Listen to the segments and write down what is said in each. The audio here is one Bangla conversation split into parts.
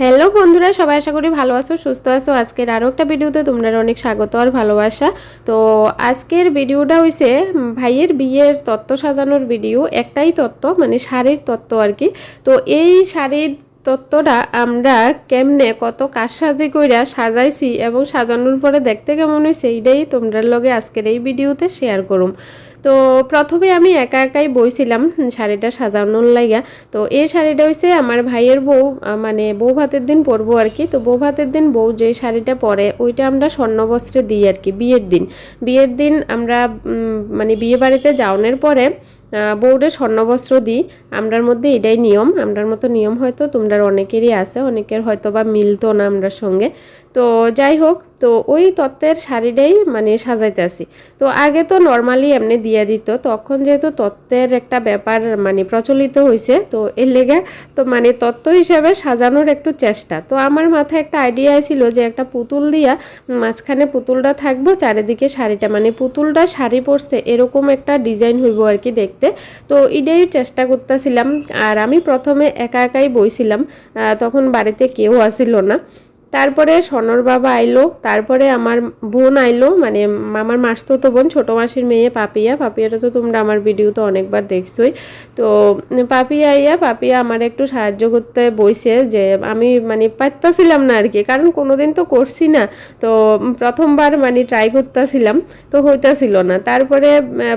হ্যালো বন্ধুরা, সবাই আশা করি ভালো আছো, সুস্থ আছো। আজকের আরও একটা ভিডিওতে তোমরা অনেক স্বাগত আর ভালোবাসা। তো আজকের ভিডিওটা হইছে ভাইয়ের বিয়ের তত্ত্ব সাজানোর ভিডিও, একটাই তত্ত্ব মানে শাড়ির তত্ত্ব আর কি। তো এই শাড়ির তত্ত্বটা আমরা কেমনে, কত কারসাজি কইরা সাজাইছি এবং সাজানোর পরে দেখতে কেমন হয়েছে এইটাই তোমরা লগে আজকের এই ভিডিওতে শেয়ার করুম। তো প্রথমে আমি একা একাই বইছিলাম, শাড়িটা সাজানোর লাইগা। তো এই শাড়িটা হয়েছে আমার ভাইয়ের বউ মানে বউ ভাতের দিন পরবো আর কি তো বউ ভাতের দিন বউ যে শাড়িটা পরে, ওইটা আমরা স্বর্ণ বস্ত্রে দিই আর কি বিয়ের দিন। বিয়ের দিন আমরা মানে বিয়ে বাড়িতে যাওয়ানোর পরে বউরে স্বর্ণবস্ত্র দিই। আমরার মধ্যে এটাই নিয়ম। আমরার মতো নিয়ম হয়তো তোমরা অনেকেরই আছে, অনেকের হয়তো বা মিলতো না আমরার সঙ্গে। তো যাই হোক, তো ওই তত্ত্বের শাড়িটাই মানে সাজাইতে আসি। তো আগে তো নর্মালি এমনি দিয়ে দিত, তখন যেহেতু তত্ত্বের একটা ব্যাপার মানে প্রচলিত হয়েছে তো এর লেগে তো মানে তত্ত্ব হিসাবে সাজানোর একটু চেষ্টা। তো আমার মাথায় একটা আইডিয়া ছিল যে একটা পুতুল দিয়া মাঝখানে পুতুলটা থাকব, চারিদিকে শাড়িটা মানে পুতুলটা শাড়ি পরছে এরকম একটা ডিজাইন হইব আর কি দেখতে। তো এটাই চেষ্টা করতেছিলাম, আর আমি প্রথমে একা একাই বইছিলাম তখন বাড়িতে কেউ আসিল না। তারপরে সনর বাবা আইলো, তারপরে আমার বোন আইলো মানে আমার মাসতো বোন, ছোটো মাসির মেয়ে পাপিয়া। পাপিয়াটা তো তোমরা আমার ভিডিও তো অনেকবার দেখছোই। তো পাপিয়া আইয়া পাপিয়া আমার একটু সাহায্য করতে বইছে যে আমি মানে পারতাছিলাম না আর কি কারণ কোনোদিন তো করছি না। তো প্রথমবার মানে ট্রাই করতেছিলাম, তো হইতাছিল না। তারপরে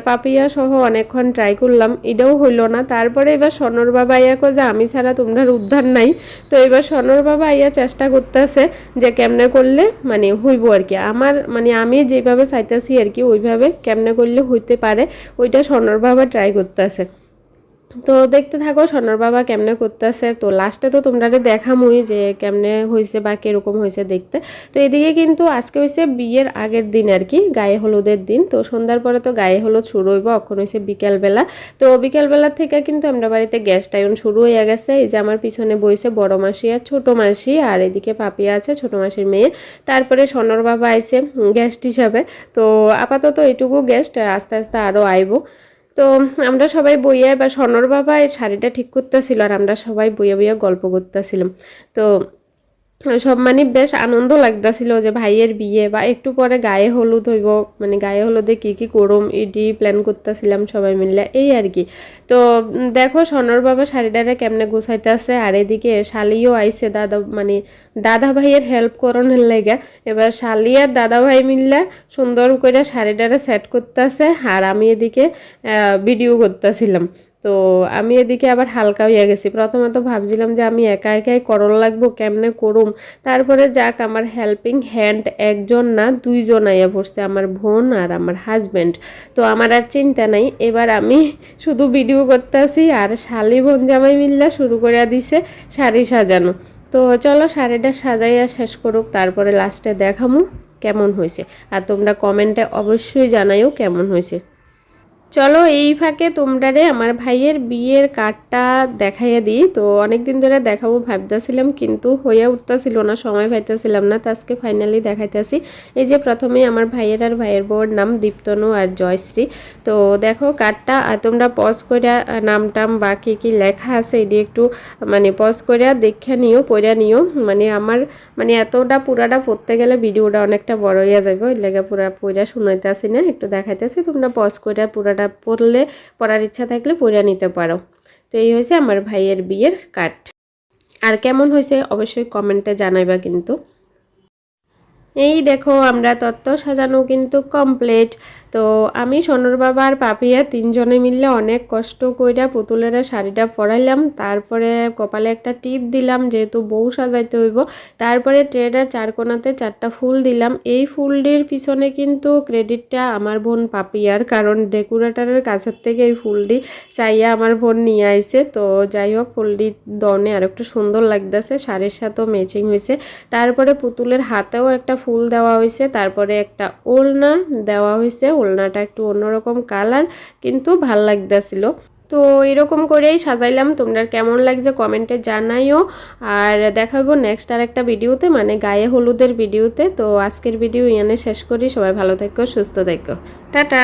পাপিয়া সহ অনেকক্ষণ ট্রাই করলাম, এটাও হইল না। তারপরে এবার সনর বাবা আইয়া কো যে আমি ছাড়া তোমরা উদ্ধার নাই। তো এবার সনর বাবা আইয়া চেষ্টা করতেছে যে কেমনে করলে মানে হইব আর কি। আমার মানে আমি যেভাবে চাইতেছি আর কি, ওইভাবে কেমনে করলে হইতে পারে, ওইটা সনর বাবা ট্রাই করতেছে। তো দেখতে থাকো, সোনার বাবা কেমনে করতেছে। তো লাস্টে তো তোমরা দেখামই যে কেমনে হয়েছে বা কীরকম হয়েছে দেখতে। তো এদিকে কিন্তু আজকে হয়েছে বিয়ের আগের দিন আর কি, গায়ে হলুদের দিন। তো সন্ধ্যার পরে তো গায়ে হলুদ শুরু হইব, এখন হয়েছে বিকেলবেলা তো বিকেলবেলা থেকে কিন্তু আমরা বাড়িতে গ্যাস টাইন শুরু হয়ে গেছে। এই যে আমার পিছনে বইছে বড় মাসি আর ছোট মাসি, আর এদিকে পাপিয়া আছে, ছোট মাসির মেয়ে। তারপরে সোনার বাবা আইছে গেস্ট হিসাবে। তো আপাতত এটুকু গেস্ট আস্তে আস্তে আরও আইবো। তো আমরা সবাই বইয়া বা স্বর্ণর বাবা এই শাড়িটা ঠিক করতেছিল আর আমরা সবাই বইয়া বইয়া গল্প করতেছিলাম। তো সব মানে বেশ আনন্দ লাগতেছিল যে ভাইয়ের বিয়ে বা একটু পরে গায়ে হলুদ হইব মানে গায়ে হলুদে কি কি করুম এটি প্ল্যান করতেছিলাম সবাই মিললে, এই আর কি। তো দেখো স্বর্ণর বাবা শাড়িটারে কেমনে গুছাইতেছে, আর এদিকে শালিও আইছে দাদা মানে দাদা ভাইয়ের হেল্প করণের লেগে। এবার শালি আর দাদা ভাই মিললে সুন্দর করে শাড়িটারে সেট করতেছে, আর আমি এদিকে ভিডিও করতেছিলাম। তো আমি এদিকে আবার হালকা হইয়া গেছি। প্রথমে তো ভাবছিলাম যে আমি একা একাই করল লাগবো, কেমনে করুম? তারপরে যাক, আমার হেল্পিং হ্যান্ড একজন না, দুইজন আইয়া পড়ছে আমার বোন আর আমার হাজব্যান্ড তো আমার আর চিন্তা নাই, এবার আমি শুধু ভিডিও করতেছি আর শালি বোন জামাই মিল্লা শুরু করে দিছে শাড়ি সাজানো। তো চলো শাড়িটা সাজাইয়া শেষ করুক, তারপরে লাস্টে দেখামু কেমন হয়েছে আর তোমরা কমেন্টে অবশ্যই জানাইও কেমন হয়েছে চলো এই ফাঁকে তোমরা রে আমার ভাইয়ের বিয়ের কার্ডটা দেখাইয়া দিই। তো অনেক দিন ধরে দেখাবো ভাবতেছিলাম, কিন্তু হয়ে উঠতেছিল না, সময় পাইতেছিলাম না, তো আজকে ফাইনালি দেখাইতেছি। এই যে প্রথমেই আমার ভাইয়ের আর ভাইয়ের বউর নাম দীপ্তনু আর জয়শ্রী। তো দেখো কার্ডটা, আর তোমরা পজ করে নাম টাম বা কী কী লেখা আছে এটি একটু মানে পজ করে দেখে নিও, পড়ে নিও। মানে আমার মানে এতটা পুরাটা পড়তে গেলে ভিডিওটা অনেকটা বড় হইয়া যাবে ওই লেগে পুরা, পড়া শুনাইতেছি না, একটু দেখাইতেছি। তোমরা পজ করে পুরাটা পড়লে, পড়ার ইচ্ছা থাকলে পড়ে নিতে পারো। তো এই হয়েছে আমার ভাইয়ের বিয়ের কাঠ আর কেমন হয়েছে অবশ্যই কমেন্টে জানাইবা কিন্তু। এই দেখো, আমরা তত্ত্ব সাজানো কিন্তু কমপ্লিট তো আমি সোনর বাবা আর পাপিয়া তিনজনে মিললে অনেক কষ্ট কইরা পুতুলেরা শাড়িটা পরাইলাম। তারপরে কপালে একটা টিপ দিলাম যেহেতু বউ সাজাইতে হইব। তারপরে ট্রেডার চার কোনাতে চারটা ফুল দিলাম। এই ফুলটির পিছনে কিন্তু ক্রেডিটটা আমার বোন পাপিয়ার কারণ ডেকোরেটারের কাছের থেকে এই ফুলটি চাইয়া আমার বোন নিয়ে আইছে। তো যাই হোক, ফুলটি দনে আর একটু সুন্দর লাগতেছে, শাড়ির সাথেও ম্যাচিং হয়েছে তারপরে পুতুলের হাতেও একটা ফুল দেওয়া হয়েছে তারপরে একটা ওলনা দেওয়া হয়েছে ওলনাটা একটু অন্যরকম কালার কিন্তু ভালো লাগতেছিল। তো এরকম করেই সাজাইলাম। তোমরা কেমন লাগছে কমেন্টে জানাইও। আর দেখাবো নেক্সট আর একটা ভিডিওতে মানে গায়ে হলুদের ভিডিওতে। তো আজকের ভিডিও ইয়ানে শেষ করি। সবাই ভালো থেকো, সুস্থ থেকো। টাটা!